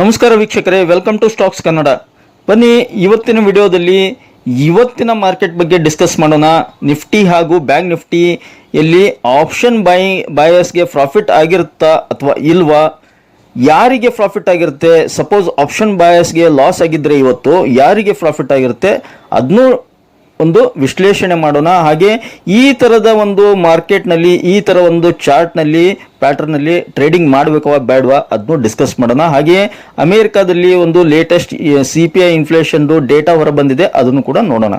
ನಮಸ್ಕಾರ ವೀಕ್ಷಕರೇ welcome to stocks Kannada ಬನ್ನಿ, ಇವತ್ತಿನ ವಿಡಿಯೋದಲ್ಲಿ ಇವತ್ತಿನ ಮಾರ್ಕೆಟ್ ಬಗ್ಗೆ ಡಿಸ್ಕಸ್ ಮಾಡೋಣ. ನಿಫ್ಟಿ ಹಾಗೂ ಬ್ಯಾಂಕ್ ನಿಫ್ಟಿ ಎಲ್ಲಿ ಆಪ್ಷನ್ ಬೈ ಬಯರ್ಸ್ಗೆ ಪ್ರಾಫಿಟ್ ಆಗಿರುತ್ತಾ ಅಥವಾ ಇಲ್ವಾ? ಯಾರಿಗೆ ಪ್ರಾಫಿಟ್ ಆಗಿರುತ್ತೆ? ಸಪೋಸ್ ಆಪ್ಷನ್ ಬಯರ್ಸ್ಗೆ ಲಾಸ್ ಆಗಿದ್ದರೆ ಇವತ್ತು ಯಾರಿಗೆ ಪ್ರಾಫಿಟ್ ಆಗಿರುತ್ತೆ? ಅದನ್ನೂ ಒಂದು ವಿಶ್ಲೇಷಣೆ ಮಾಡೋಣ. ಹಾಗೆ ಈ ಥರದ ಒಂದು ಮಾರ್ಕೆಟ್ನಲ್ಲಿ ಈ ಥರ ಒಂದು ಚಾರ್ಟ್ನಲ್ಲಿ ಪ್ಯಾಟರ್ನಲ್ಲಿ ಟ್ರೇಡಿಂಗ್ ಮಾಡಬೇಕವಾ ಬೇಡವಾ ಅದನ್ನು ಡಿಸ್ಕಸ್ ಮಾಡೋಣ. ಹಾಗೆ ಅಮೆರಿಕಾದಲ್ಲಿ ಒಂದು ಲೇಟೆಸ್ಟ್ ಸಿ ಪಿ ಐ ಇನ್ಫ್ಲೇಷನ್ದು ಡೇಟಾ ಹೊರ ಬಂದಿದೆ ಅದನ್ನು ಕೂಡ ನೋಡೋಣ.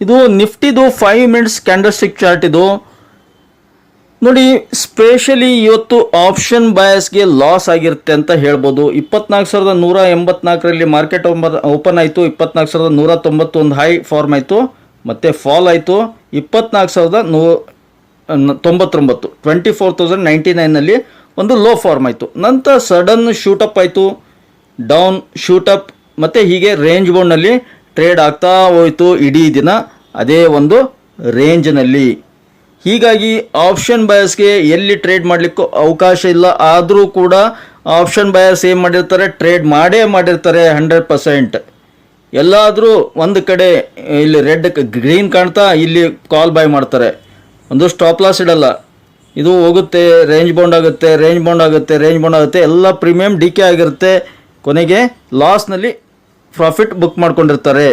ಇದು ನಿಫ್ಟಿದು ಫೈವ್ ಮಿನಿಟ್ಸ್ ಕ್ಯಾಂಡಲ್ಸ್ಟಿಕ್ ಚಾರ್ಟ್ ಇದು. ನೋಡಿ ಸ್ಪೆಷಲಿ ಇವತ್ತು ಆಪ್ಷನ್ ಬಯಸ್ಗೆ ಲಾಸ್ ಆಗಿರುತ್ತೆ ಅಂತ ಹೇಳ್ಬೋದು. ಇಪ್ಪತ್ನಾಲ್ಕು ಸಾವಿರದ ನೂರ ಎಂಬತ್ನಾಲ್ಕರಲ್ಲಿ ಮಾರ್ಕೆಟ್ ಓಪನ್ ಆಯಿತು. ಇಪ್ಪತ್ನಾಲ್ಕು ಸಾವಿರದ ನೂರ ತೊಂಬತ್ತೊಂದು ಹೈ ಫಾರ್ಮ್ ಆಯಿತು. ಮತ್ತು ಫಾಲ್ ಆಯಿತು. ಇಪ್ಪತ್ನಾಲ್ಕು ಸಾವಿರದ ನ- ತೊಂಬತ್ತೊಂಬತ್ತು. ಟ್ವೆಂಟಿ ಫೋರ್ ತೌಸಂಡ್ ನೈಂಟಿ ನೈನಲ್ಲಿ ಒಂದು ಲೋ ಫಾರ್ಮ್ ಆಯಿತು. ನಂತರ ಸಡನ್ ಶೂಟಪ್ ಆಯಿತು. ಡೌನ್ ಶೂಟಪ್ ಮತ್ತು ಹೀಗೆ ರೇಂಜ್ ಬೋರ್ಡ್ನಲ್ಲಿ ಟ್ರೇಡ್ ಆಗ್ತಾ ಹೋಯಿತು ಇಡೀ ದಿನ. ಅದೇ ಒಂದು ರೇಂಜ್ನಲ್ಲಿ ಹೀಗಾಗಿ ಆಪ್ಷನ್ ಬಯಸ್ಗೆ ಎಲ್ಲಿ ಟ್ರೇಡ್ ಮಾಡಲಿಕ್ಕೂ ಅವಕಾಶ ಇಲ್ಲ. ಆದರೂ ಕೂಡ ಆಪ್ಷನ್ ಬಯರ್ಸ್ ಏನು ಮಾಡಿರ್ತಾರೆ? ಟ್ರೇಡ್ ಮಾಡೇ ಮಾಡಿರ್ತಾರೆ ಹಂಡ್ರೆಡ್ ಪರ್ಸೆಂಟ್ ಎಲ್ಲಾದರೂ ಒಂದು ಕಡೆ, ಇಲ್ಲಿ ರೆಡ್ ಗ್ರೀನ್ ಕಾಣ್ತಾ ಇಲ್ಲಿ ಕಾಲ್ ಬೈ ಮಾಡ್ತಾರೆ. ಒಂದು ಸ್ಟಾಪ್ ಲಾಸ್ ಇಡಲ್ಲ. ಇದು ಹೋಗುತ್ತೆ ರೇಂಜ್ ಬೌಂಡ್ ಆಗುತ್ತೆ ರೇಂಜ್ ಬೌಂಡ್ ಆಗುತ್ತೆ ರೇಂಜ್ ಬೌಂಡ್ ಆಗುತ್ತೆ, ಎಲ್ಲ ಪ್ರೀಮಿಯಂ ಡಿ ಕೆ ಆಗಿರುತ್ತೆ. ಕೊನೆಗೆ ಲಾಸ್ನಲ್ಲಿ ಪ್ರಾಫಿಟ್ ಬುಕ್ ಮಾಡ್ಕೊಂಡಿರ್ತಾರೆ.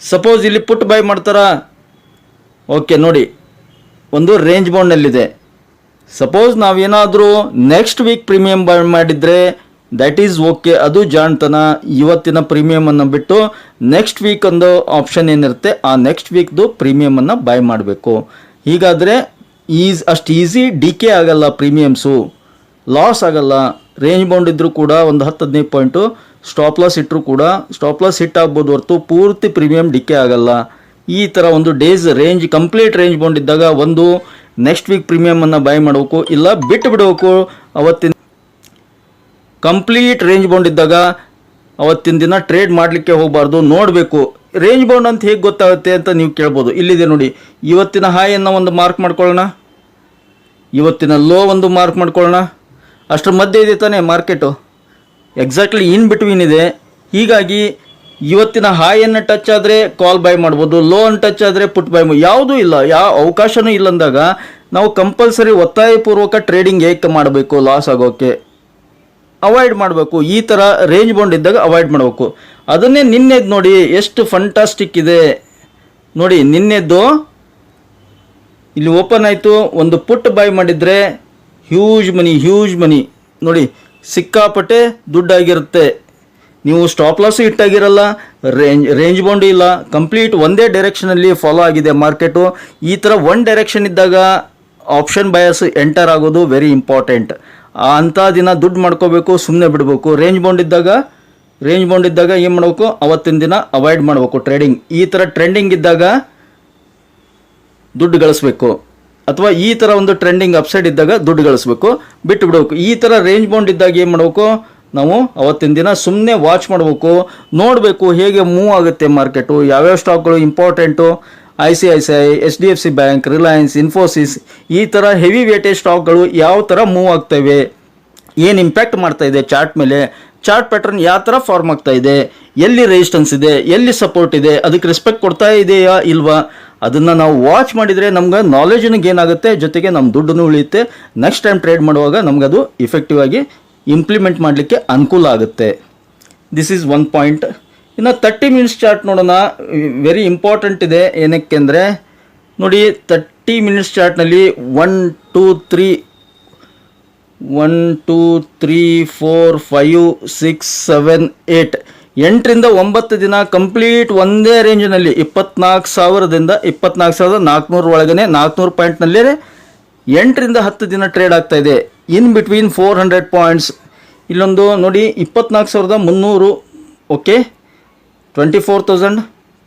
ಸಪೋಸ್ ಇಲ್ಲಿ ಪುಟ್ ಬೈ ಮಾಡ್ತಾರಾ? ಓಕೆ ನೋಡಿ. ಒಂದು ರೇಂಜ್ ಬೌಂಡ್ನಲ್ಲಿದೆ ಸಪೋಸ್ ನಾವೇನಾದರೂ ನೆಕ್ಸ್ಟ್ ವೀಕ್ ಪ್ರೀಮಿಯಂ ಬೈ ಮಾಡಿದರೆ ದ್ಯಾಟ್ ಈಸ್ ಓಕೆ ಅದು ಜಾಣ್ತನ. ಇವತ್ತಿನ ಪ್ರೀಮಿಯಮನ್ನು ಬಿಟ್ಟು ನೆಕ್ಸ್ಟ್ ವೀಕ್ ಒಂದು ಆಪ್ಷನ್ ಏನಿರುತ್ತೆ, ಆ ನೆಕ್ಸ್ಟ್ ವೀಕ್ದು ಪ್ರೀಮಿಯಮನ್ನು ಬೈ ಮಾಡಬೇಕು. ಹೀಗಾದರೆ ಈಸ್ ಅಷ್ಟು ಈಸಿ, ಡಿ ಕೆ ಆಗಲ್ಲ ಪ್ರೀಮಿಯಮ್ಸು, ಲಾಸ್ ಆಗಲ್ಲ. ರೇಂಜ್ ಬೌಂಡ್ ಇದ್ದರೂ ಕೂಡ ಒಂದು ಹತ್ತು ಹದಿನೈದು ಪಾಯಿಂಟು ಸ್ಟಾಪ್ ಲಾಸ್ ಇಟ್ಟರೂ ಕೂಡ ಸ್ಟಾಪ್ ಲಾಸ್ ಹಿಟ್ ಆಗ್ಬೋದು ಹೊರತು ಪೂರ್ತಿ ಪ್ರೀಮಿಯಂ ಡಿಕೆ ಆಗಲ್ಲ. ಈ ಥರ ಒಂದು days range, complete range bound ಇದ್ದಾಗ ಒಂದು ನೆಕ್ಸ್ಟ್ ವೀಕ್ ಪ್ರೀಮಿಯಮನ್ನು ಬೈ ಮಾಡಬೇಕು, ಇಲ್ಲ ಬಿಟ್ಟು ಬಿಡಬೇಕು. ಅವತ್ತಿನ ಕಂಪ್ಲೀಟ್ ರೇಂಜ್ ಬೌಂಡ್ ಇದ್ದಾಗ ಅವತ್ತಿನ ದಿನ ಟ್ರೇಡ್ ಮಾಡಲಿಕ್ಕೆ ಹೋಗಬಾರ್ದು, ನೋಡಬೇಕು. ರೇಂಜ್ ಬೌಂಡ್ ಅಂತ ಹೇಗೆ ಗೊತ್ತಾಗುತ್ತೆ ಅಂತ ನೀವು ಕೇಳ್ಬೋದು. ಇಲ್ಲಿದೆ ನೋಡಿ, ಇವತ್ತಿನ ಹಾಯನ್ನು ಒಂದು ಮಾರ್ಕ್ ಮಾಡ್ಕೊಳ್ಳೋಣ. ಇವತ್ತಿನ ಲೋ ಒಂದು ಮಾರ್ಕ್ ಮಾಡ್ಕೊಳ್ಳೋಣ. ಅಷ್ಟರ ಮಧ್ಯೆ ಇದೆ ತಾನೇ ಮಾರ್ಕೆಟು ಎಕ್ಸಾಕ್ಟ್ಲಿ ಇನ್ ಬಿಟ್ವೀನ್ ಇದೆ. ಹೀಗಾಗಿ ಇವತ್ತಿನ ಹಾಯನ್ನು ಟಚ್ ಆದರೆ ಕಾಲ್ ಬೈ ಮಾಡ್ಬೋದು ಲೋ ಅನ್ನು ಟಚ್ ಆದರೆ ಪುಟ್ ಬೈ ಯಾವುದೂ ಇಲ್ಲ. ಯಾವ ಅವಕಾಶವೂ ಇಲ್ಲಂದಾಗ ನಾವು ಕಂಪಲ್ಸರಿ ಒತ್ತಾಯಪೂರ್ವಕ ಟ್ರೇಡಿಂಗ್ ಏಕೆ ಮಾಡಬೇಕು ಲಾಸ್ ಆಗೋಕ್ಕೆ ಅವಾಯ್ಡ್ ಮಾಡಬೇಕು. ಈ ಥರ ರೇಂಜ್ ಬೌಂಡ್ ಇದ್ದಾಗ ಅವಾಯ್ಡ್ ಮಾಡಬೇಕು. ಅದನ್ನೇ ನಿನ್ನೆದು ನೋಡಿ ಎಷ್ಟು ಫಂಟಾಸ್ಟಿಕ್ ಇದೆ. ನೋಡಿ, ನಿನ್ನೆದ್ದು ಇಲ್ಲಿ ಓಪನ್ ಆಯಿತು. ಒಂದು ಪುಟ್ ಬೈ ಮಾಡಿದರೆ ಹ್ಯೂಜ್ ಮನಿ ಹ್ಯೂಜ್ ಮನಿ ನೋಡಿ, ಸಿಕ್ಕಾಪಟ್ಟೆ ದುಡ್ಡಾಗಿರುತ್ತೆ. ನೀವು ಸ್ಟಾಪ್ ಲಾಸು ಇಟ್ಟಾಗಿರಲ್ಲ ರೇಂಜ್ ರೇಂಜ್ ಬೌಂಡು ಇಲ್ಲ. ಕಂಪ್ಲೀಟ್ ಒಂದೇ ಡೈರೆಕ್ಷನಲ್ಲಿ ಫಾಲೋ ಆಗಿದೆ ಮಾರ್ಕೆಟು ಈ ಥರ ಒನ್ ಡೈರೆಕ್ಷನ್ ಇದ್ದಾಗ ಆಪ್ಷನ್ ಬಯಸ್ ಎಂಟರ್ ಆಗೋದು ವೆರಿ ಇಂಪಾರ್ಟೆಂಟ್ ಅಂಥ ದಿನ ದುಡ್ಡು ಮಾಡ್ಕೋಬೇಕು ಸುಮ್ಮನೆ ಬಿಡಬೇಕು. ರೇಂಜ್ ಬೌಂಡ್ ಇದ್ದಾಗ ರೇಂಜ್ ಬೌಂಡ್ ಇದ್ದಾಗ ಏನು ಮಾಡಬೇಕು? ಅವತ್ತಿನ ದಿನ ಅವಾಯ್ಡ್ ಮಾಡಬೇಕು ಟ್ರೇಡಿಂಗ್ ಈ ಥರ ಟ್ರೆಂಡಿಂಗ್ ಇದ್ದಾಗ ದುಡ್ಡು ಗಳಿಸ್ಬೇಕು. ಅಥವಾ ಈ ಥರ ಒಂದು ಟ್ರೆಂಡಿಂಗ್ ಅಪ್ಸೈಡ್ ಇದ್ದಾಗ ದುಡ್ಡು ಗಳಿಸ್ಬೇಕು. ಬಿಟ್ಟು ಬಿಡಬೇಕು ಈ ಥರ ರೇಂಜ್ ಬೌಂಡ್ ಇದ್ದಾಗ ಏನು ಮಾಡಬೇಕು? ನಾವು ಅವತ್ತಿನ ದಿನ ಸುಮ್ಮನೆ ವಾಚ್ ಮಾಡಬೇಕು. ನೋಡಬೇಕು ಹೇಗೆ ಮೂವ್ ಆಗುತ್ತೆ ಮಾರ್ಕೆಟು ಯಾವ್ಯಾವ ಸ್ಟಾಕ್ಗಳು important I C I C I H D F C bank Reliance Infosys ಈ ಥರ ಹೆವಿ ವೇಟೇಜ್ ಸ್ಟಾಕ್ಗಳು ಯಾವ ಥರ ಮೂವ್ ಆಗ್ತವೆ ಏನು ಇಂಪ್ಯಾಕ್ಟ್ ಮಾಡ್ತಾ ಇದೆ ಚಾರ್ಟ್ ಮೇಲೆ? ಚಾರ್ಟ್ ಪ್ಯಾಟರ್ನ್ ಯಾವ ಥರ ಫಾರ್ಮ್ ಆಗ್ತಾ ಇದೆ, ಎಲ್ಲಿ ರೆಸಿಸ್ಟೆನ್ಸ್ ಇದೆ, ಎಲ್ಲಿ ಸಪೋರ್ಟ್ ಇದೆ, ಅದಕ್ಕೆ ರೆಸ್ಪೆಕ್ಟ್ ಕೊಡ್ತಾ ಇದೆಯಾ ಇಲ್ವಾ, ಅದನ್ನು ನಾವು ವಾಚ್ ಮಾಡಿದರೆ ನಮ್ಗೆ ನಾಲೆಜ್ನಿಗೆ ಏನಾಗುತ್ತೆ, ಜೊತೆಗೆ ನಮ್ಮ ದುಡ್ಡನ್ನು ಉಳಿಯುತ್ತೆ. ನೆಕ್ಸ್ಟ್ ಟೈಮ್ ಟ್ರೇಡ್ ಮಾಡುವಾಗ ನಮ್ಗೆ ಅದು ಇಫೆಕ್ಟಿವ್ ಆಗಿ ಇಂಪ್ಲಿಮೆಂಟ್ ಮಾಡಲಿಕ್ಕೆ ಅನುಕೂಲ ಆಗುತ್ತೆ. ದಿಸ್ ಈಸ್ ಒನ್ ಪಾಯಿಂಟ್ ಇನ್ನು ತರ್ಟಿ ಮಿನಿಟ್ಸ್ ಚಾರ್ಟ್ ನೋಡೋಣ. ವೆರಿ ಇಂಪಾರ್ಟೆಂಟ್ ಇದೆ. ಏನಕ್ಕೆ ಅಂದರೆ, ನೋಡಿ ತರ್ಟಿ ಮಿನಿಟ್ಸ್ ಚಾರ್ಟ್ನಲ್ಲಿ one two three one, two, three, four, five, six, seven eight ಎಂಟರಿಂದ ಒಂಬತ್ತು ದಿನ ಕಂಪ್ಲೀಟ್ ಒಂದೇ ರೇಂಜ್ನಲ್ಲಿ ಇಪ್ಪತ್ನಾಲ್ಕು ಸಾವಿರದಿಂದ ಇಪ್ಪತ್ನಾಲ್ಕು ಸಾವಿರದ ನಾಲ್ಕುನೂರು ಒಳಗೇ ನಾಲ್ಕುನೂರು ಪಾಯಿಂಟ್ನಲ್ಲಿ ಎಂಟರಿಂದ ಹತ್ತು ದಿನ ಟ್ರೇಡ್ ಆಗ್ತಾ ಇದೆ. In between four hundred points ಇಲ್ಲೊಂದು ನೋಡಿ, ಇಪ್ಪತ್ನಾಲ್ಕು ಸಾವಿರದ ಮುನ್ನೂರು okay twenty four thousand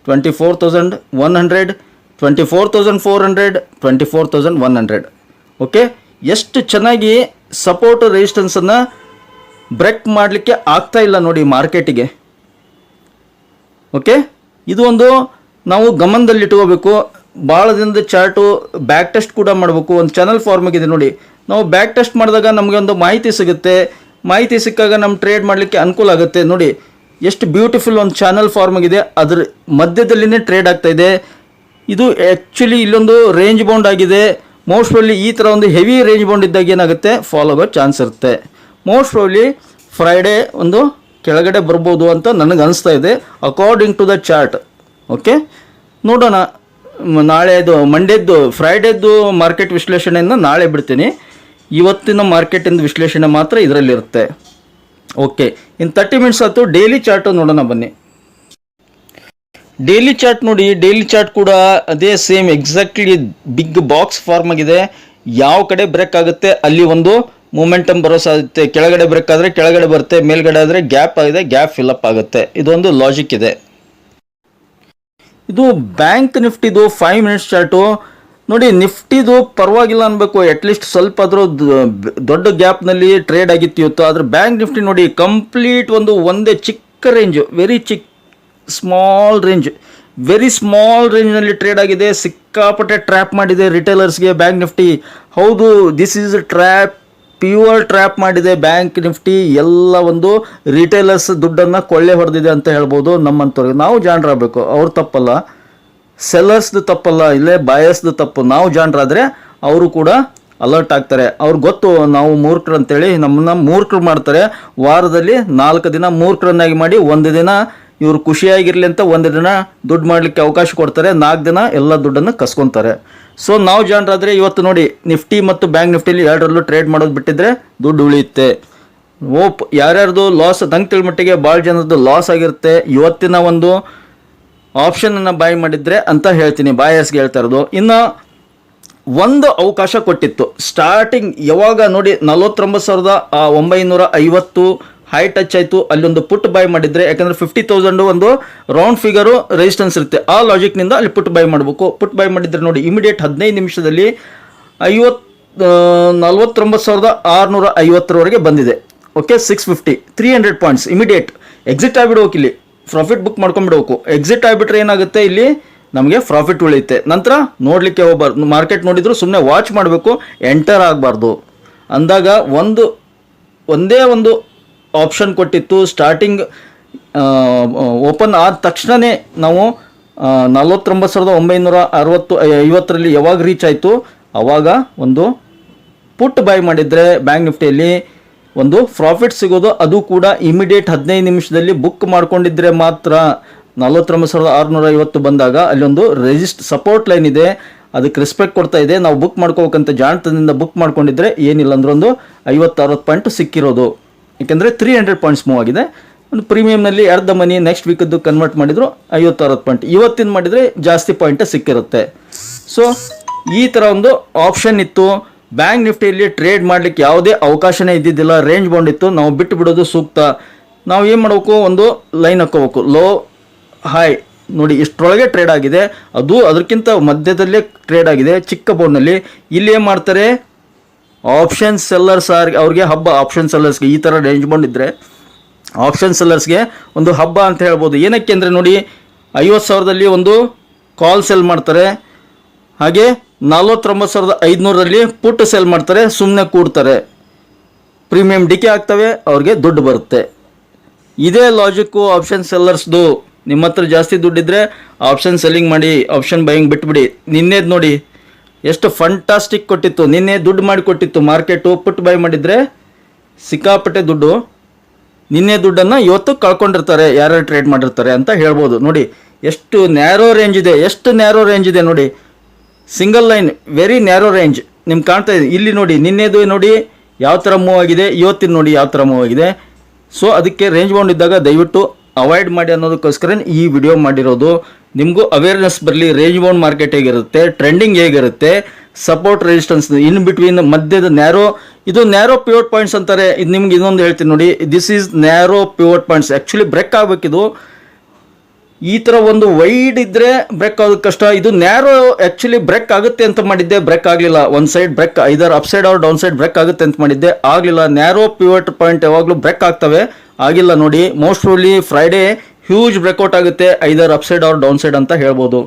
twenty four thousand one hundred twenty four thousand four hundred twenty four thousand one hundred okay ಎಷ್ಟು ಚೆನ್ನಾಗಿ ಸಪೋರ್ಟ್ ರೆಸಿಸ್ಟೆನ್ಸನ್ನು ಬ್ರೇಕ್ ಮಾಡಲಿಕ್ಕೆ ಆಗ್ತಾ ಇಲ್ಲ ನೋಡಿ ಮಾರ್ಕೆಟಿಗೆ ಓಕೆ ಇದು ಒಂದು ನಾವು ಗಮನದಲ್ಲಿಟ್ಕೋಬೇಕು ಭಾಳ ದಿನದ ಚಾರ್ಟು ಬ್ಯಾಕ್ ಟೆಸ್ಟ್ ಕೂಡ ಮಾಡಬೇಕು. ಒಂದು ಚಾನಲ್ ಫಾರ್ಮ್ ಆಗಿದೆ ನೋಡಿ. ನಾವು ಬ್ಯಾಕ್ ಟೆಸ್ಟ್ ಮಾಡಿದಾಗ ನಮಗೆ ಒಂದು ಮಾಹಿತಿ ಸಿಗುತ್ತೆ. ಮಾಹಿತಿ ಸಿಕ್ಕಾಗ ನಮ್ಮ ಟ್ರೇಡ್ ಮಾಡಲಿಕ್ಕೆ ಅನುಕೂಲ ಆಗುತ್ತೆ. ನೋಡಿ, ಎಷ್ಟು ಬ್ಯೂಟಿಫುಲ್ ಒಂದು ಚಾನಲ್ ಫಾರ್ಮ್ ಆಗಿದೆ ಅದ್ರ ಮಧ್ಯದಲ್ಲಿನೇ ಟ್ರೇಡ್ ಆಗ್ತಾ ಇದೆ. ಇದು ಆ್ಯಕ್ಚುಲಿ ಇಲ್ಲೊಂದು ರೇಂಜ್ ಬೌಂಡ್ ಆಗಿದೆ. ಮೋಸ್ಟ್ ಪ್ರಾಬ್ಲಿ ಈ ಥರ ಒಂದು ಹೆವಿ ರೇಂಜ್ ಬೌಂಡ್ ಇದ್ದಾಗ ಏನಾಗುತ್ತೆ? ಫಾಲೋ ಆಗೋ ಚಾನ್ಸ್ ಇರುತ್ತೆ. ಮೋಸ್ಟ್ ಪ್ರಾಬ್ಲಿ ಫ್ರೈಡೇ ಒಂದು ಕೆಳಗಡೆ ಬರ್ಬೋದು ಅಂತ ನನಗೆ ಅನಿಸ್ತಾ ಇದೆ according to the chart okay ನೋಡೋಣ. ನಾಳೆದು ಮಂಡೇದ್ದು ಫ್ರೈಡೇದ್ದು ಮಾರ್ಕೆಟ್ ವಿಶ್ಲೇಷಣೆಯನ್ನು ನಾಳೆ ಬಿಡ್ತೀನಿ. ಇವತ್ತಿನ ಮಾರ್ಕೆಟಿಂದ ವಿಶ್ಲೇಷಣೆ ಮಾತ್ರ ಇದರಲ್ಲಿರುತ್ತೆ. ಓಕೆ ಇನ್ನು ತರ್ಟಿ ಮಿನಿಟ್ಸ್ ಆಯಿತು ಡೈಲಿ ಚಾರ್ಟು ನೋಡೋಣ ಬನ್ನಿ. ಡೈಲಿ ಚಾರ್ಟ್ ನೋಡಿ ಡೈಲಿ ಚಾರ್ಟ್ ಕೂಡ ಅದೇ same exactly big box form ಆಗಿದೆ. ಯಾವ ಕಡೆ ಬ್ರೇಕ್ ಆಗುತ್ತೆ, ಅಲ್ಲಿ ಒಂದು ಮೂಮೆಂಟಮ್ ಬರೋ ಸಾಧ್ಯತೆ. ಕೆಳಗಡೆ ಬ್ರೇಕ್ ಆದರೆ ಕೆಳಗಡೆ ಬರುತ್ತೆ, ಮೇಲ್ಗಡೆ ಆದರೆ ಗ್ಯಾಪ್ ಆಗಿದೆ ಗ್ಯಾಪ್ ಫಿಲಪ್ ಆಗುತ್ತೆ. ಇದೊಂದು ಲಾಜಿಕ್ ಇದೆ. ಇದು ಬ್ಯಾಂಕ್ ನಿಫ್ಟಿದು ಫೈವ್ ಮಿನಿಟ್ಸ್ ಚಾರ್ಟು ನೋಡಿ, ನಿಫ್ಟಿದು ಪರವಾಗಿಲ್ಲ ಅನ್ಬೇಕು. ಅಟ್ಲೀಸ್ಟ್ ಸ್ವಲ್ಪ ಆದರೂ ದೊಡ್ಡ ಗ್ಯಾಪ್ನಲ್ಲಿ ಟ್ರೇಡ್ ಆಗಿತ್ತು ಇವತ್ತು. ಆದರೆ ಬ್ಯಾಂಕ್ ನಿಫ್ಟಿ ನೋಡಿ ಕಂಪ್ಲೀಟ್ ಒಂದು ಒಂದೇ ಚಿಕ್ಕ ರೇಂಜು ವೆರಿ ಚಿಕ್ಕ ಸ್ಮಾಲ್ ರೇಂಜ್ ವೆರಿ ಸ್ಮಾಲ್ ರೇಂಜ್ನಲ್ಲಿ ಟ್ರೇಡ್ ಆಗಿದೆ. ಸಿಕ್ಕಾಪಟ್ಟೆ ಟ್ರ್ಯಾಪ್ ಮಾಡಿದೆ ರಿಟೇಲರ್ಸ್ಗೆ ಬ್ಯಾಂಕ್ ನಿಫ್ಟಿ. ಹೌದು this is trap pure trap ಮಾಡಿದೆ ಬ್ಯಾಂಕ್ ನಿಫ್ಟಿ. ಎಲ್ಲ ಒಂದು ರಿಟೇಲರ್ಸ್ ದುಡ್ಡನ್ನು ಕೊಳ್ಳೆ ಹೊಡೆದಿದೆ ಅಂತ ಹೇಳ್ಬೋದು ನಮ್ಮಂಥವ್ರಿಗೆ. ನಾವು ಜಾಣರಾಗಬೇಕು. ಅವ್ರು ತಪ್ಪಲ್ಲ. ಸೆಲ್ಲರ್ಸ್ದು ತಪ್ಪಲ್ಲ, ಇಲ್ಲೇ ಬಾಯಸ್ದು ತಪ್ಪು. ನಾವು ಜಾಣರಾದರೆ ಅವರು ಕೂಡ ಅಲರ್ಟ್ ಆಗ್ತಾರೆ. ಅವ್ರಿಗೆ ಗೊತ್ತು, ನಾವು ಮೂರ್ಖರು ಅಂತೇಳಿ ನಮ್ಮನ್ನ ಮೂರ್ಖರು ಮಾಡ್ತಾರೆ. ವಾರದಲ್ಲಿ ನಾಲ್ಕು ದಿನ ಮೂರ್ಖರನ್ನಾಗಿ ಮಾಡಿ, ಒಂದು ದಿನ ಇವರು ಖುಷಿಯಾಗಿರಲಿ ಅಂತ ಒಂದು ದಿನ ದುಡ್ಡು ಮಾಡಲಿಕ್ಕೆ ಅವಕಾಶ ಕೊಡ್ತಾರೆ, ನಾಲ್ಕು ದಿನ ಎಲ್ಲ ದುಡ್ಡನ್ನು ಕಸ್ಕೊತಾರೆ. ಸೊ ನಾವು ಜಾಣರಾದರೆ ಇವತ್ತು ನೋಡಿ, ನಿಫ್ಟಿ ಮತ್ತು ಬ್ಯಾಂಕ್ ನಿಫ್ಟಿಲಿ ಎರಡರಲ್ಲೂ ಟ್ರೇಡ್ ಮಾಡೋದು ಬಿಟ್ಟಿದ್ರೆ ದುಡ್ಡು ಉಳಿಯುತ್ತೆ. ಓಪ್ ಯಾರ್ಯಾರ್ದು ಲಾಸ್ ನಂಗೆ ತಿಳ್ಮಟ್ಟಿಗೆ ಭಾಳ ಜನರದ್ದು ಲಾಸ್ ಆಗಿರುತ್ತೆ. ಇವತ್ತಿನ ಒಂದು ಆಪ್ಷನನ್ನು ಬಾಯ್ ಮಾಡಿದರೆ ಅಂತ ಹೇಳ್ತೀನಿ. ಬಾಯರ್ಸ್ಗೆ ಹೇಳ್ತಾ ಇರೋದು. ಇನ್ನು ಒಂದು ಅವಕಾಶ ಕೊಟ್ಟಿತ್ತು. ಸ್ಟಾರ್ಟಿಂಗ್ ಯಾವಾಗ ನೋಡಿ, ನಲವತ್ತೊಂಬತ್ತು ಸಾವಿರದ ಒಂಬೈನೂರ ಐವತ್ತು ಹೈ ಟಚ್ ಆಯಿತು, ಅಲ್ಲೊಂದು ಪುಟ್ ಬೈ ಮಾಡಿದ್ರೆ, ಯಾಕಂದ್ರೆ ಫಿಫ್ಟಿ ತೌಸಂಡು ಒಂದು ರೌಂಡ್ ಫಿಗರು ರೆಸಿಸ್ಟೆನ್ಸ್ ಇರುತ್ತೆ. ಆ ಲಾಜಿಕ್ನಿಂದ ಅಲ್ಲಿ ಪುಟ್ ಬೈ ಮಾಡಬೇಕು. ಪುಟ್ ಬೈ ಮಾಡಿದ್ರೆ ನೋಡಿ ಇಮಿಡಿಯೇಟ್ ಹದಿನೈದು ನಿಮಿಷದಲ್ಲಿ ಐವತ್ತು ನಲ್ವತ್ತೊಂಬತ್ತು ಸಾವಿರದ ಆರುನೂರ ಐವತ್ತರವರೆಗೆ ಬಂದಿದೆ. Okay six fifty three hundred points immediate exit ಆಗಿಬಿಡ್ಬೇಕು ಇಲ್ಲಿ. Profit book ಮಾಡ್ಕೊಂಡ್ಬಿಡ್ಬೇಕು. ಎಕ್ಸಿಟ್ ಆಗಿಬಿಟ್ರೆ ಏನಾಗುತ್ತೆ ಇಲ್ಲಿ? ನಮಗೆ ಪ್ರಾಫಿಟ್ ಉಳಿಯುತ್ತೆ. ನಂತರ ನೋಡಲಿಕ್ಕೆ ಹೋಗಬಾರ್ದು. ಮಾರ್ಕೆಟ್ ನೋಡಿದ್ರು ಸುಮ್ಮನೆ ವಾಚ್ ಮಾಡಬೇಕು ಎಂಟರ್ ಆಗಬಾರ್ದು. ಅಂದಾಗ ಒಂದು, ಒಂದೇ ಒಂದು ಆಪ್ಷನ್ ಕೊಟ್ಟಿತ್ತು. ಸ್ಟಾರ್ಟಿಂಗ್ ಓಪನ್ ಆದ ತಕ್ಷಣವೇ ನಾವು ನಲವತ್ತೊಂಬತ್ತು ಸಾವಿರದ ಒಂಬೈನೂರ ಅರವತ್ತು ಐವತ್ತರಲ್ಲಿ ಯಾವಾಗ ರೀಚ್ ಆಯಿತು? ಆವಾಗ ಒಂದು ಪುಟ್ ಬೈ ಮಾಡಿದರೆ ಬ್ಯಾಂಕ್ ನಿಫ್ಟಿಯಲ್ಲಿ ಒಂದು ಪ್ರಾಫಿಟ್ ಸಿಗೋದು. ಅದು ಕೂಡ ಇಮಿಡಿಯೇಟ್ ಹದಿನೈದು ನಿಮಿಷದಲ್ಲಿ ಬುಕ್ ಮಾಡ್ಕೊಂಡಿದ್ರೆ ಮಾತ್ರ ನಲವತ್ತೊಂಬತ್ತು ಸಾವಿರದ ಆರುನೂರ ಐವತ್ತು ಬಂದಾಗ ಅಲ್ಲೊಂದು ರೆಜಿಸ್ಟ್ ಸಪೋರ್ಟ್ ಲೈನ್ ಇದೆ. ಅದಕ್ಕೆ ರೆಸ್ಪೆಕ್ಟ್ ಕೊಡ್ತಾ ಇದೆ. ನಾವು ಬುಕ್ ಮಾಡ್ಕೋಬೇಕಂತ ಜಾಣತನದಿಂದ ಬುಕ್ ಮಾಡ್ಕೊಂಡಿದ್ರೆ ಏನಿಲ್ಲ ಅಂದ್ರೆ ಒಂದು ಐವತ್ತು ಅರವತ್ತು ಪಾಯಿಂಟ್ ಸಿಕ್ಕಿರೋದು. ಯಾಕೆಂದರೆ ತ್ರೀ ಹಂಡ್ರೆಡ್ ಪಾಯಿಂಟ್ಸ್ ಮೂವ್ ಆಗಿದೆ. ಒಂದು ಪ್ರೀಮಿಯಂನಲ್ಲಿ ಅರ್ಧ ಮನಿ ನೆಕ್ಸ್ಟ್ ವೀಕದ್ದು ಕನ್ವರ್ಟ್ ಮಾಡಿದ್ರು ಐವತ್ತು ಅರವತ್ತು ಪಾಯಿಂಟ್ ಇವತ್ತಿನ ಮಾಡಿದರೆ ಜಾಸ್ತಿ ಪಾಯಿಂಟ್ ಸಿಕ್ಕಿರುತ್ತೆ. ಸೊ ಈ ಥರ ಒಂದು ಆಪ್ಷನ್ ಇತ್ತು. ಬ್ಯಾಂಕ್ ನಿಫ್ಟಿಯಲ್ಲಿ ಟ್ರೇಡ್ ಮಾಡಲಿಕ್ಕೆ ಯಾವುದೇ ಅವಕಾಶನೇ ಇದ್ದಿದ್ದಿಲ್ಲ. ರೇಂಜ್ ಬೌಂಡ್ ಇತ್ತು. ನಾವು ಬಿಟ್ಟು ಬಿಡೋದು ಸೂಕ್ತ. ನಾವು ಏನು ಮಾಡಬೇಕು? ಒಂದು ಲೈನ್ ಹಾಕೋಬೇಕು ಲೋ ಹೈ ನೋಡಿ, ಇಷ್ಟರೊಳಗೆ ಟ್ರೇಡ್ ಆಗಿದೆ. ಅದು ಅದಕ್ಕಿಂತ ಮಧ್ಯದಲ್ಲೇ ಟ್ರೇಡ್ ಆಗಿದೆ. ಚಿಕ್ಕ ಬೌಂಡ್ನಲ್ಲಿ ಇಲ್ಲಿ ಏನು ಮಾಡ್ತಾರೆ? ಆಪ್ಷನ್ ಸೆಲ್ಲರ್ಸ್ ಅವ್ರಿಗೆ ಹಬ್ಬ ಆಪ್ಷನ್ ಸೆಲ್ಲರ್ಸ್ಗೆ ಈ ಥರ ಅರೇಂಜ್ಮೆಂಟ್ ಇದ್ದರೆ ಆಪ್ಷನ್ ಸೆಲ್ಲರ್ಸ್ಗೆ ಒಂದು ಹಬ್ಬ ಅಂತ ಹೇಳ್ಬೋದು. ಏನಕ್ಕೆ ಅಂದರೆ ನೋಡಿ, ಐವತ್ತು ಸಾವಿರದಲ್ಲಿ ಒಂದು ಕಾಲ್ ಸೆಲ್ ಮಾಡ್ತಾರೆ. ಹಾಗೆ ನಲ್ವತ್ತೊಂಬತ್ತು ಸಾವಿರದ ಐದುನೂರರಲ್ಲಿ ಪುಟ್ ಸೆಲ್ ಮಾಡ್ತಾರೆ ಸುಮ್ಮನೆ ಕೂಡ್ತಾರೆ. ಪ್ರೀಮಿಯಂ ಡಿಕೆ ಆಗ್ತವೆ ಅವ್ರಿಗೆ ದುಡ್ಡು ಬರುತ್ತೆ. ಇದೇ ಲಾಜಿಕ್ಕು ಆಪ್ಷನ್ ಸೆಲ್ಲರ್ಸ್ದು ನಿಮ್ಮ ಹತ್ರ ಜಾಸ್ತಿ ದುಡ್ಡಿದ್ರೆ ಆಪ್ಷನ್ ಸೆಲ್ಲಿಂಗ್ ಮಾಡಿ ಆಪ್ಷನ್ ಬೈಯಿಂಗ್ ಬಿಟ್ಬಿಡಿ. ನಿನ್ನೆದು ನೋಡಿ ಎಷ್ಟು ಫಂಟಾಸ್ಟಿಕ್ ಕೊಟ್ಟಿತ್ತು, ನಿನ್ನೆ ದುಡ್ಡು ಮಾಡಿ ಕೊಟ್ಟಿತ್ತು ಮಾರ್ಕೆಟು ಪುಟ್ ಬೈ ಮಾಡಿದರೆ ಸಿಕ್ಕಾಪಟ್ಟೆ ದುಡ್ಡು. ನಿನ್ನೆ ದುಡ್ಡನ್ನು ಇವತ್ತು ಕಳ್ಕೊಂಡಿರ್ತಾರೆ, ಯಾರ್ಯಾರು ಟ್ರೇಡ್ ಮಾಡಿರ್ತಾರೆ ಅಂತ ಹೇಳ್ಬೋದು. ನೋಡಿ, ಎಷ್ಟು ನ್ಯಾರೋ ರೇಂಜ್ ಇದೆ, ಎಷ್ಟು ನ್ಯಾರೋ ರೇಂಜ್ ಇದೆ ನೋಡಿ. Single line very narrow range ನಿಮ್ಗೆ ಕಾಣ್ತಾ ಇದೆ, ಇಲ್ಲಿ ನೋಡಿ, ನಿನ್ನೆದು ನೋಡಿ ಯಾವ ಥರ ಮೂವ್ ಆಗಿದೆ, ಇವತ್ತಿನ ನೋಡಿ ಯಾವ ಥರ ಮೂವ್ ಆಗಿದೆ. ಸೊ ಅದಕ್ಕೆ ರೇಂಜ್ ಬೌಂಡ್ ಇದ್ದಾಗ ದಯವಿಟ್ಟು ಅವಾಯ್ಡ್ ಮಾಡಿ ಅನ್ನೋದಕ್ಕೋಸ್ಕರ ಈ ವಿಡಿಯೋ ಮಾಡಿರೋದು. ನಿಮಗೂ ಅವೇರ್ನೆಸ್ ಬರಲಿ ರೇಂಜ್ ಬೌಂಡ್ ಮಾರ್ಕೆಟ್ ಹೇಗಿರುತ್ತೆ ಟ್ರೆಂಡಿಂಗ್ ಹೇಗಿರುತ್ತೆ ಸಪೋರ್ಟ್ ರೆಸಿಸ್ಟೆನ್ಸ್ ಇನ್ ಬಿಟ್ವೀನ್ ಮಧ್ಯದ ನ್ಯಾರೋ ಇದು ನ್ಯಾರೋ ಪಿವೋಟ್ ಪಾಯಿಂಟ್ಸ್ ಅಂತಾರೆ. ಇದು ನಿಮ್ಗೆ ಇನ್ನೊಂದು ಹೇಳ್ತೀನಿ ನೋಡಿ. This is narrow pivot points actually break ಆಗಬೇಕಿದು ಈ ಥರ ಒಂದು ವೈಡ್ ಇದ್ದರೆ ಬ್ರೇಕ್ ಆಗೋದು ಕಷ್ಟ. ಇದು ನ್ಯಾರೋ ಆ್ಯಕ್ಚುಲಿ ಬ್ರೇಕ್ ಆಗುತ್ತೆ ಅಂತ ಮಾಡಿದ್ದೆ ಬ್ರೇಕ್ ಆಗಲಿಲ್ಲ. ಒಂದು side break either up side or down side break ಆಗುತ್ತೆ ಅಂತ ಮಾಡಿದ್ದೆ. ಆಗಲಿಲ್ಲ. ನ್ಯಾರೋ ಪ್ಯೂರ್ ಪಾಯಿಂಟ್ ಯಾವಾಗಲೂ ಬ್ರೇಕ್ ಆಗ್ತವೆ. ಆಗಿಲ್ಲ ನೋಡಿ. Mostly Friday huge breakout ಆಗುತ್ತೆ. Either up side or down side ಅಂತ ಹೇಳ್ಬೋದು.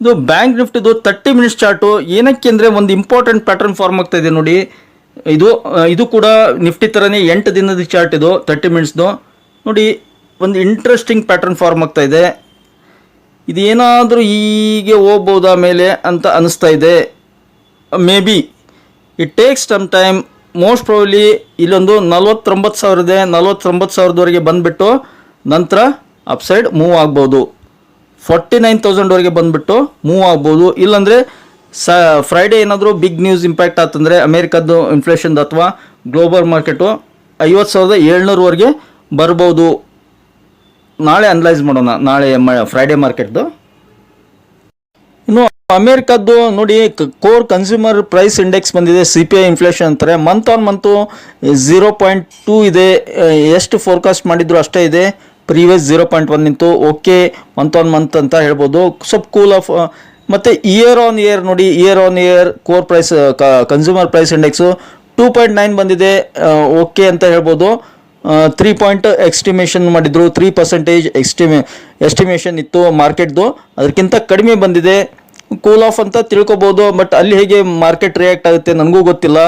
ಇದು ಬ್ಯಾಂಕ್ ನಿಫ್ಟಿದು ತರ್ಟಿ ಮಿನಿಟ್ಸ್ ಚಾರ್ಟು ಏನಕ್ಕೆ ಅಂದರೆ ಒಂದು ಇಂಪಾರ್ಟೆಂಟ್ ಪ್ಯಾಟರ್ನ್ ಫಾರ್ಮ್ ಆಗ್ತಾ ಇದೆ ನೋಡಿ. ಇದು ಇದು ಕೂಡ ನಿಫ್ಟಿ ಥರನೇ ಎಂಟು ದಿನದ ಚಾರ್ಟ್ ಇದು ತರ್ಟಿ ಮಿನಿಟ್ಸ್ದು ನೋಡಿ, ಒಂದು ಇಂಟ್ರೆಸ್ಟಿಂಗ್ ಪ್ಯಾಟರ್ನ್ ಫಾರ್ಮ್ ಆಗ್ತಾ ಇದೆ. ಇದು ಏನಾದರೂ ಹೀಗೆ ಹೋಗ್ಬೋದಾ ಮೇಲೆ ಅಂತ ಅನಿಸ್ತಾ ಇದೆ. Maybe it takes some time most probably ಇಲ್ಲೊಂದು ನಲ್ವತ್ತೊಂಬತ್ತು ಸಾವಿರದ ನಲವತ್ತೊಂಬತ್ತು ಸಾವಿರದವರೆಗೆ ಬಂದುಬಿಟ್ಟು ನಂತರ ಅಪ್ಸೈಡ್ ಮೂವ್ ಆಗ್ಬೋದು. ಫಾರ್ಟಿ ನೈನ್ ತೌಸಂಡ್ವರೆಗೆ ಬಂದುಬಿಟ್ಟು ಮೂವ್ ಆಗ್ಬೋದು. ಇಲ್ಲಾಂದರೆ ಸ ಫ್ರೈಡೇ ಏನಾದರೂ ಬಿಗ್ ನ್ಯೂಸ್ ಇಂಪ್ಯಾಕ್ಟ್ ಆತಂದರೆ ಅಮೇರಿಕದ್ದು ಇನ್ಫ್ಲೇಷನ್ ಅಥವಾ ಗ್ಲೋಬಲ್ ಮಾರ್ಕೆಟು ಐವತ್ತು ಸಾವಿರದ ಏಳ್ನೂರವರೆಗೆ ಬರ್ಬೋದು. ನಾಳೆ ಅನಲೈಸ್ ಮಾಡೋಣ. ನಾಳೆ ಮ ಫ್ರೈಡೇ ಮಾರ್ಕೆಟ್ದು ಅಮೇರಿಕದ್ದು ನೋಡಿ ಕೋರ್ ಕನ್ಸ್ಯೂಮರ್ ಪ್ರೈಸ್ ಇಂಡೆಕ್ಸ್ ಬಂದಿದೆ ಸಿ ಪಿ ಐ ಇನ್ಫ್ಲೇಷನ್ ಅಂತಾರೆ. Month on month zero point two ಇದೆ. ಎಷ್ಟು ಫೋರ್ಕಾಸ್ಟ್ ಮಾಡಿದ್ರು ಅಷ್ಟೇ ಇದೆ. ಪ್ರೀವಿಯಸ್ ಝೀರೋ ಪಾಯಿಂಟ್ ಒನ್ ನಿಂತು ಓಕೆ ಮಂತ್ ಆನ್ ಮಂತ್ ಅಂತ ಹೇಳ್ಬೋದು. ಸ್ವಲ್ಪ ಕೂಲ್ ಆಫ್ ಮತ್ತು ಇಯರ್ ಆನ್ ಇಯರ್ ನೋಡಿ year on year core price consumer price index two point nine ಬಂದಿದೆ ಓಕೆ ಅಂತ ಹೇಳ್ಬೋದು. ತ್ರೀ ಪಾಯಿಂಟ್ ಎಕ್ಸ್ಟಿಮೇಷನ್ ಮಾಡಿದ್ರು ತ್ರೀ ಪರ್ಸೆಂಟೇಜ್ ಎಕ್ಸ್ಟಿಮೇ ಎಸ್ಟಿಮೇಷನ್ ಇತ್ತು ಮಾರ್ಕೆಟ್ದು. ಅದಕ್ಕಿಂತ ಕಡಿಮೆ ಬಂದಿದೆ. ಕೂಲ್ ಆಫ್ ಅಂತ ತಿಳ್ಕೊಬೋದು ಬಟ್ ಅಲ್ಲಿ ಹೇಗೆ ಮಾರ್ಕೆಟ್ ರಿಯಾಕ್ಟ್ ಆಗುತ್ತೆ ನನಗೂ ಗೊತ್ತಿಲ್ಲ.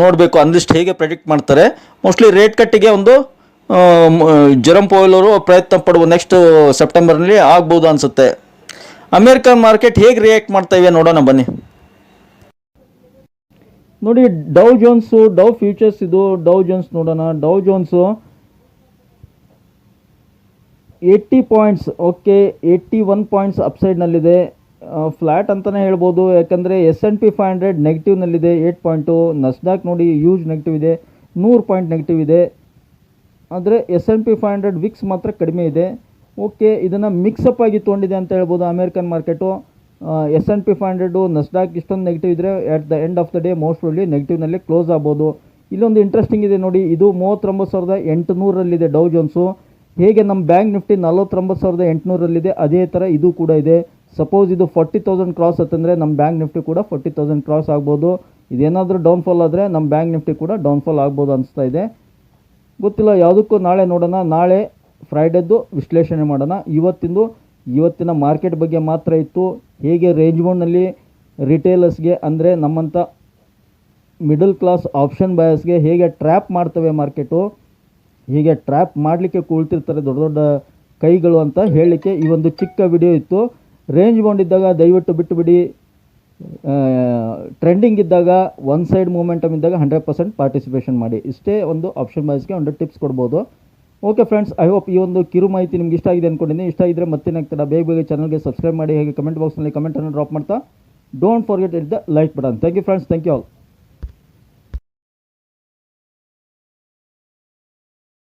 ನೋಡಬೇಕು ಅಂದಿಷ್ಟು ಹೇಗೆ ಪ್ರೆಡಿಕ್ಟ್ ಮಾಡ್ತಾರೆ. ಮೋಸ್ಟ್ಲಿ ರೇಟ್ ಕಟ್ಟಿಗೆ ಒಂದು ಜೆರಮ್ ಪೋಯಲ್ ಅವರು ಪ್ರಯತ್ನ ಪಡುವ ನೆಕ್ಸ್ಟ್ ಸೆಪ್ಟೆಂಬರ್ನಲ್ಲಿ ಆಗ್ಬೋದು ಅನಿಸುತ್ತೆ. ಅಮೇರಿಕನ್ ಮಾರ್ಕೆಟ್ ಹೇಗೆ ರಿಯಾಕ್ಟ್ ಮಾಡ್ತಾ ಇವೆ ನೋಡೋಣ ಬನ್ನಿ. ನೋಡಿ ಡೌ ಜೋನ್ಸು ಡೌ ಫ್ಯೂಚರ್ಸ್ ಇದು ಡೌ ಜೋನ್ಸ್ ನೋಡೋಣ. Dow Jones eighty points okay eighty one points ಅಪ್ಸೈಡ್ನಲ್ಲಿದೆ flat ಅಂತಲೇ ಹೇಳ್ಬೋದು. ಯಾಕಂದರೆ S N P five hundred ನೆಗೆಟಿವ್ನಲ್ಲಿದೆ eight point Nasdaq ನೋಡಿ ಯೂಜ್ ನೆಗೆಟಿವ್ ಇದೆ, ನೂರು ಪಾಯಿಂಟ್ ನೆಗೆಟಿವ್ ಇದೆ. ಆದರೆ S N P five hundred VIX ಮಾತ್ರ ಕಡಿಮೆ ಇದೆ. ಓಕೆ, ಇದನ್ನು ಮಿಕ್ಸಪ್ ಆಗಿ ತೊಗೊಂಡಿದೆ ಅಂತ ಹೇಳ್ಬೋದು American market S N P five hundred Nasdaq ಇಷ್ಟೊಂದು ನೆಗೆಟಿವ್ ಇದ್ದರೆ at the end of the day most probably ನೆಗೆಟಿವ್ನಲ್ಲಿ close ಆಗ್ಬೋದು. ಇಲ್ಲೊಂದು ಇಂಟ್ರೆಸ್ಟಿಂಗ್ ಇದೆ ನೋಡಿ, ಇದು ಮೂವತ್ತೊಂಬತ್ತು ಸಾವಿರದ ಎಂಟುನೂರಲ್ಲಿದೆ ಡೌ ಜೋನ್ಸು ಹೇಗೆ ನಮ್ಮ ಬ್ಯಾಂಕ್ ನಿಫ್ಟಿ ನಲ್ವತ್ತೊಂಬತ್ತು ಸಾವಿರದ ಎಂಟುನೂರಲ್ಲಿದೆ ಅದೇ ಥರ ಇದು ಕೂಡ ಇದೆ. ಸಪೋಸ್ ಇದು ಫಾರ್ಟಿ ತೌಸಂಡ್ ಕ್ರಾಸ್ ಅಂತಂದರೆ ನಮ್ಮ ಬ್ಯಾಂಕ್ ನಿಫ್ಟಿ ಕೂಡ ಫೋರ್ಟಿ ತೌಸಂಡ್ ಕ್ರಾಸ್ ಆಗ್ಬೋದು. ಇದೇನಾದರೂ ಡೌನ್ಫಾಲ್ ಆದರೆ ನಮ್ಮ ಬ್ಯಾಂಕ್ ನಿಫ್ಟಿ ಕೂಡ ಡೌನ್ಫಾಲ್ ಆಗ್ಬೋದು ಅನಿಸ್ತಾ ಇದೆ. ಗೊತ್ತಿಲ್ಲ, ಯಾವುದಕ್ಕೂ ನಾಳೆ ನೋಡೋಣ. ನಾಳೆ ಫ್ರೈಡೇದು ವಿಶ್ಲೇಷಣೆ ಮಾಡೋಣ. ಇವತ್ತಿಂದು, ಇವತ್ತಿನ ಮಾರ್ಕೆಟ್ ಬಗ್ಗೆ ಮಾತ್ರ ಇತ್ತು. ಹೇಗೆ ರೇಂಜ್ ಬೌಂಡ್ನಲ್ಲಿ ರಿಟೇಲರ್ಸ್ಗೆ ಅಂದರೆ ನಮ್ಮಂಥ ಮಿಡಲ್ ಕ್ಲಾಸ್ ಆಪ್ಷನ್ ಬಯಸ್ಗೆ ಹೇಗೆ ಟ್ರ್ಯಾಪ್ ಮಾಡ್ತವೆ ಮಾರ್ಕೆಟು ಹೀಗೆ ಟ್ರ್ಯಾಪ್ ಮಾಡಲಿಕ್ಕೆ ಕುಳಿತಿರ್ತಾರೆ ದೊಡ್ಡ ದೊಡ್ಡ ಕೈಗಳು ಅಂತ ಹೇಳಲಿಕ್ಕೆ ಈ ಒಂದು ಚಿಕ್ಕ ವಿಡಿಯೋ ಇತ್ತು. ರೇಂಜ್ ಬೌಂಡ್ ಇದ್ದಾಗ ದಯವಿಟ್ಟು ಬಿಟ್ಟು ಬಿಡಿ. ಟ್ರೆಂಡಿಂಗ್ ಇದ್ದಾಗ ಒನ್ ಸೈಡ್ ಮೂಮೆಂಟಮ್ ಇದ್ದಾಗ ಹಂಡ್ರೆಡ್ ಪರ್ಸೆಂಟ್ ಪಾರ್ಟಿಸಿಪೇಷನ್ ಮಾಡಿ. ಇಷ್ಟೇ ಒಂದು ಆಪ್ಷನ್ ಬಾಯ್ಸ್ಗೆ ಒಂದು ಟಿಪ್ಸ್ ಕೊಡ್ಬೋದು. ಓಕೆ ಫ್ರೆಂಡ್ಸ್ ಐ ಹೋಪ್ ಈ ಒಂದು ಕಿರು ಮಾಹಿತಿ ನಿಮ್ಗೆ ಇಷ್ಟ ಆಗಿದೆ ಅಂದ್ಕೊಂಡಿದ್ದೀನಿ ಇಷ್ಟ ಇದ್ದರೆ ಮತ್ತೇನಾಗ್ತದೆ ಬೇಗ ಬೇಗ ಚಾನಲ್ಗೆ ಸಬ್ಸ್ಕ್ರೈಬ್ ಮಾಡಿ, ಹೇಗೆ ಕಮೆಂಟ್ ಬಾಕ್ಸ್ನಲ್ಲಿ ಕಮೆಂಟನ್ನು ಡ್ರಾಪ್ ಮಾಡ್ತಾ. Don't forget it the like button thank you friends thank you all